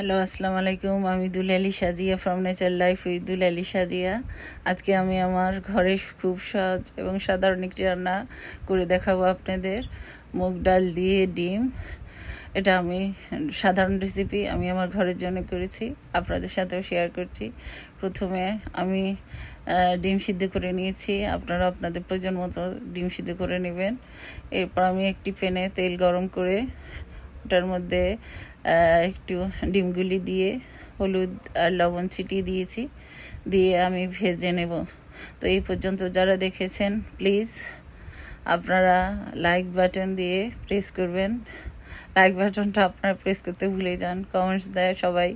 Hello আসসালামু আলাইকুম আমি Dulali Sajia from nature life with Dulali Sajia. আজকে আমি আমার ঘরে খুব সহজ এবং সাধারণ একটি রান্না করে দেখাবো আপনাদের। মুগ ডাল দিয়ে ডিম। এটা আমি সাধারণ রেসিপি আমি আমার ঘরের জন্য করেছি, আপনাদের সাথেও শেয়ার করছি। প্রথমে আমি ডিম সিদ্ধ করে নিয়েছি। আপনারা আপনাদের প্রয়োজন মতো ডিম সিদ্ধ করে নেবেন। এরপর আমি একটি প্যানে তেল গরম করে ওটার মধ্যে একটু ডিমগুলি দিয়ে, হলুদ আর লবণ ছিটিয়ে দিয়েছি। দিয়ে আমি ভেজে নেব। তো এই পর্যন্ত যারা দেখেছেন, প্লিজ আপনারা লাইক বাটন দিয়ে প্রেস করবেন। লাইক বাটনটা আপনারা প্রেস করতে ভুলে যান। কমেন্টস দেয় সবাই।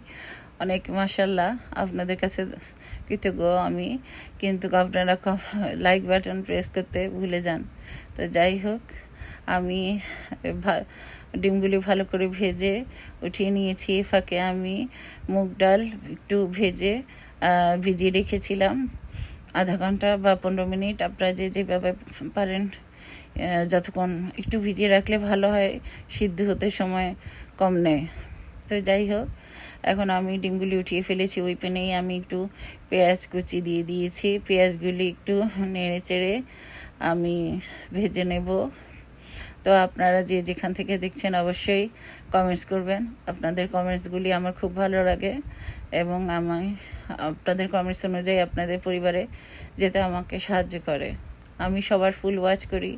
অনেক মাসাল্লাহ আপনাদের কাছে কৃতজ্ঞ আমি। কিন্তু আপনারা লাইক বাটন প্রেস করতে ভুলে যান। তো যাই হোক আমি ডিমগুলি ভালো করে ভেজে উঠিয়ে নিয়েছি। এ ফাঁকে আমি মুগ ডাল একটু ভেজে ভিজিয়ে রেখেছিলাম। আধা ঘণ্টা বা পনেরো মিনিট আপনারা যে যেভাবে পারেন যতক্ষণ একটু ভিজিয়ে রাখলে ভালো হয়, সিদ্ধ হতে সময় কম নেয়। তো যাই হোক, এখন আমি ডিমগুলি উঠিয়ে ফেলেছি। ওই পেনেই আমি একটু পেঁয়াজ কুচি দিয়ে দিয়েছি। পেঁয়াজগুলি একটু নেড়ে চেড়ে আমি ভেজে নেব। তো আপনারা যে যেখান থেকে দেখছেন অবশ্যই কমেন্টস করবেন। আপনাদের কমেন্টসগুলি আমার খুব ভালো লাগে এবং আমি, আপনাদের কমেন্টস অনুযায়ী আপনাদের পরিবারে যেতে আমাকে সাহায্য করে। আমি সবার ফুল ওয়াচ করি।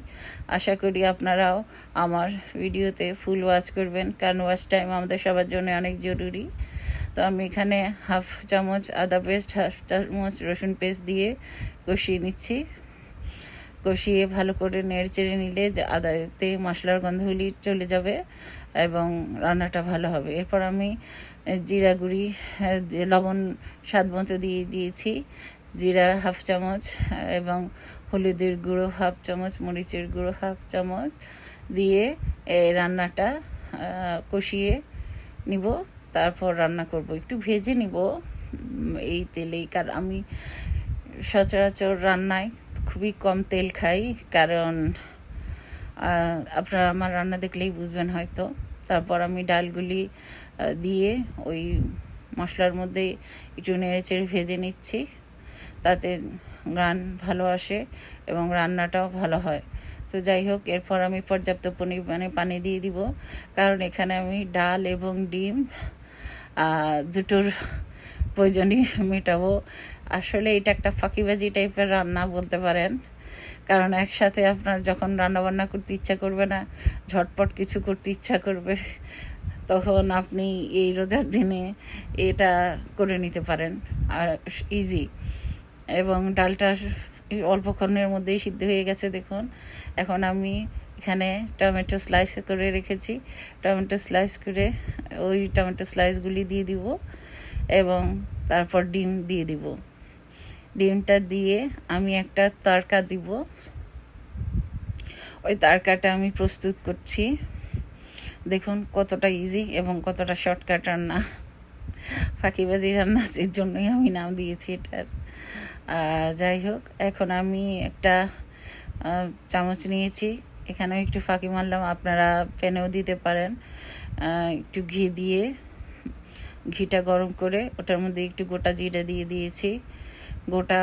আশা করি আপনারাও আমার ভিডিওতে ফুল ওয়াচ করবেন, কারণ ওয়াচ টাইম আমাদের সবার জন্য অনেক জরুরি। তো আমি এখানে হাফ চামচ আদা পেস্ট হাফ চামচ রসুন পেস্ট দিয়ে কষিয়ে নিচ্ছি। কষিয়ে ভালো করে নেড়ে চেড়ে নিলে আদাতে মশলার গন্ধগুলি চলে যাবে এবং রান্নাটা ভালো হবে। এরপর আমি জিরা গুঁড়ি লবণ স্বাদ মতো দিয়ে দিয়েছি। জিরা হাফ চামচ এবং হলুদের গুঁড়ো হাফ চামচ, মরিচের গুঁড়ো হাফ চামচ দিয়ে এই রান্নাটা কষিয়ে নিব। তারপর রান্না করব। একটু ভেজে নিব। এই তেলেই। কারণ আমি সচরাচর রান্নায় খুবই কম তেল খাই, কারণ আপনারা আমার রান্না দেখলেই বুঝবেন হয়তো। তারপর আমি ডালগুলি দিয়ে ওই মশলার মধ্যে একটু নেড়ে চেড়ে ভেজে নিচ্ছি, তাতে গান ভালো আসে এবং রান্নাটাও ভালো হয়। তো যাই হোক, এরপর আমি পর্যাপ্ত পরিমাণে পানি দিয়ে দিব, কারণ এখানে আমি ডাল এবং ডিম দুটোর প্রয়োজনই মেটাবো। আসলে এটা একটা ফাঁকিবাজি টাইপের রান্না বলতে পারেন। কারণ একসাথে আপনার যখন রান্না বান্না করতে ইচ্ছা করবে না, ঝটপট কিছু করতে ইচ্ছা করবে, তখন আপনি এই রোজার দিনে এটা করে নিতে পারেন। আর ইজি এবং ডালটা অল্পক্ষণের মধ্যেই সিদ্ধ হয়ে গেছে দেখুন। এখন আমি এখানে টমেটো স্লাইস করে রেখেছি। টমেটো স্লাইস করে ওই টমেটো স্লাইসগুলি দিয়ে দিব এবং তারপর ডিম দিয়ে দিব। ডিমটা দিয়ে আমি একটা তড়কা দিব। ওই তড়কাটা আমি প্রস্তুত করছি। দেখুন কতটা ইজি এবং কতটা শর্টকাট রান্না। ফাঁকিবাজি রান্না এর জন্যই আমি নাম দিয়েছি এটার। যাই হোক, এখন আমি একটা চামচ নিয়েছি। এখানেও একটু ফাঁকি মারলাম, আপনারা প্যানেও দিতে পারেন। একটু ঘি দিয়ে, ঘিটা গরম করে ওটার মধ্যে একটু গোটা জিরা দিয়ে দিয়েছি। গোটা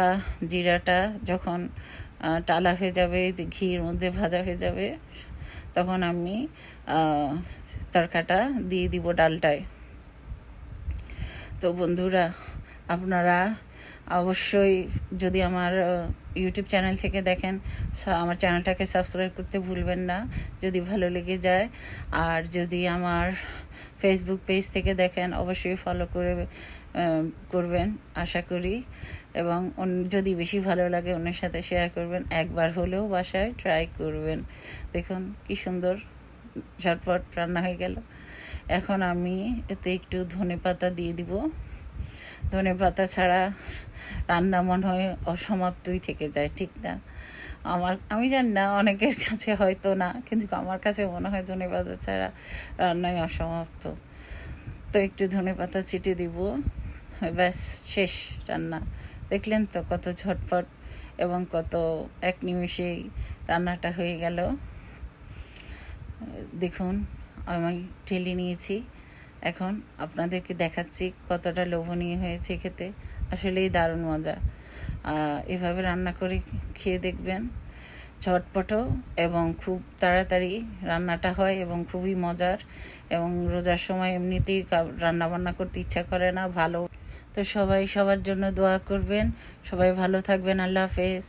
জিরাটা যখন টালা হয়ে যাবে, ঘির মধ্যে ভাজা হয়ে যাবে, তখন আমি তরকাটা দিয়ে দিব ডালটায়। তো বন্ধুরা, আপনারা অবশ্যই যদি আমার ইউটিউব চ্যানেল থেকে দেখেন আমার চ্যানেলটাকে সাবস্ক্রাইব করতে ভুলবেন না, যদি ভালো লেগে যায়। আর যদি আমার ফেসবুক পেজ থেকে দেখেন, অবশ্যই ফলো করে করবেন, আশা করি। এবং যদি বেশি ভালো লাগে, অন্যের সাথে শেয়ার করবেন। একবার হলেও বাসায় ট্রাই করবেন। দেখুন কি সুন্দর, ঝটপট রান্না হয়ে গেল। এখন আমি এতে একটু ধনে পাতা দিয়ে দিব। ধনে পাতা ছাড়া রান্না মনে হয় অসমাপ্তই থেকে যায়, ঠিক না? আমার, আমি জানি না, অনেকের কাছে হয়তো না, কিন্তু আমার কাছে মনে হয় ধনে পাতা ছাড়া রান্নাই অসমাপ্ত। তো একটু ধনে পাতা ছিটে দিব, ব্যাস, শেষ রান্না। দেখলেন তো কত ঝটপট এবং কত এক নিমিষেই রান্নাটা হয়ে গেল। দেখুন, আমি ঠেলে নিয়েছি। এখন আপনাদেরকে দেখাচ্ছি কতটা লোভনীয় হয়েছে খেতে। আসলেই দারুণ মজা। এভাবে রান্না করে খেয়ে দেখবেন ঝটপটো এবং খুব তাড়াতাড়ি রান্নাটা হয় এবং খুবই মজার এবং রোজার সময় এমনিতেই রান্না বান্না করতে ইচ্ছা করে না, ভালো। তো সবাই সবার জন্য দোয়া করবেন। সবাই ভালো থাকবেন। আল্লাহ হাফেজ।